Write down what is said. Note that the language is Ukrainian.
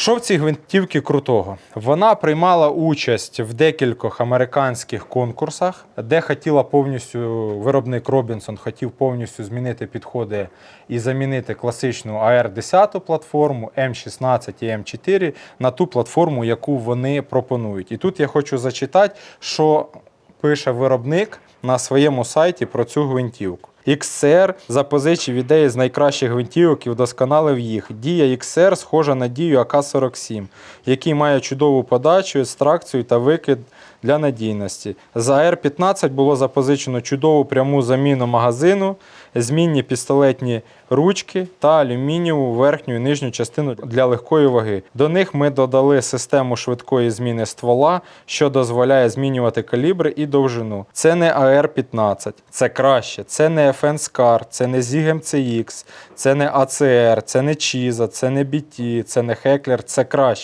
Що в цій гвинтівці крутого? Вона приймала участь в декількох американських конкурсах, де хотіла повністю виробник Робінсон хотів повністю змінити підходи і замінити класичну AR-10 платформу M16 і M4 на ту платформу, яку вони пропонують. І тут я хочу зачитати, що пише виробник на своєму сайті про цю гвинтівку. XR запозичив ідеї з найкращих гвинтівок і вдосконалив їх. Дія XR схожа на дію АК-47, який має чудову подачу, екстракцію та викид для надійності. За R-15 було запозичено чудову пряму заміну магазину, змінні пістолетні ручки та алюмінієву верхню і нижню частину для легкої ваги. До них ми додали систему швидкої зміни ствола, що дозволяє змінювати калібри і довжину. Це не AR-15, це краще, це не FN SCAR, це не ZIG MCX, це не ACR, це не Чіза, це не BT, це не Heckler, це краще.